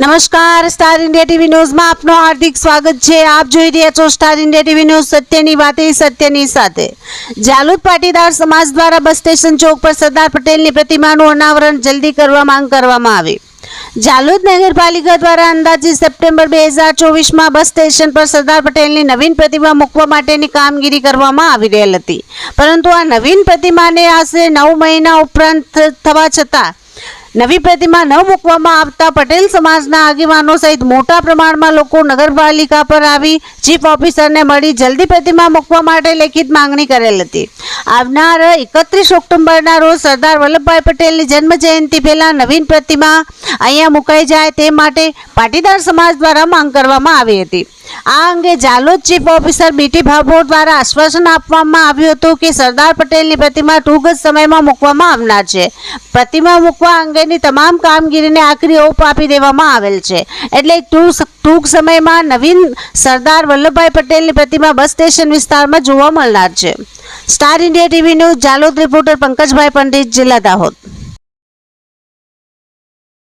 નમસ્કાર star India TV ન્યૂઝમાં આપનું હાર્દિક સ્વાગત છે. આપ જોઈ રહ્યા છો સ્ટાર ઇન્ડિયા ટીવી ન્યૂઝ સત્યની વાતે, સત્યની સાથે. જાલુદ પાટીદાર સમાજ દ્વારા બસ સ્ટેશન ચોક પર સરદાર પટેલની પ્રતિમાનું અનાવરણ જલ્દી કરવા માંગ કરવામાં આવી. જાલુદ નગરપાલિકા દ્વારા અંદાજિત સપ્ટેમ્બર બે હજાર ચોવીસમાં બસ સ્ટેશન પર સરદાર પટેલની નવીન પ્રતિમા મૂકવા માટેની કામગીરી કરવામાં આવી રહેલ હતી. પરંતુ આ નવીન પ્રતિમાને આશરે નવ મહિના ઉપરાંત થવા છતાં નવી પ્રતિમા ન મૂકવામાં આવતા પટેલ સમાજના આગેવાનો સહિત મોટા પ્રમાણમાં લોકો નગરપાલિકા પર આવી ચીફ ઓફિસરને મળી જલ્દી પ્રતિમા મૂકવા માટે લેખિત માંગણી કરેલ હતી. આવનાર એકત્રીસ ઓક્ટોબરના રોજ સરદાર વલ્લભભાઈ પટેલની જન્મ જયંતિ પહેલા નવીન પ્રતિમા અહીંયા મુકાઈ જાય તે માટે પાટીદાર સમાજ દ્વારા માંગ કરવામાં આવી હતી. આ અંગે Jhalod chief officer B T Bhabhor આશ્વાસન આપવામાં આવ્યું હતું કે સરદાર પટેલની પ્રતિમા ટૂંક જ સમયમાં મૂકવામાં આવનાર છે. પ્રતિમા મૂકવા અંગેની તમામ કામગીરીને આખરી ઓપ આપી દેવામાં આવેલ છે. એટલે ટૂંક સમયમાં નવીન સરદાર વલ્લભભાઈ પટેલની પ્રતિમા બસ સ્ટેશન વિસ્તારમાં જોવા મળનાર છે. Star India TV news, Jhalod reporter Pankajbhai Pandit, જિલ્લા દાહોદ.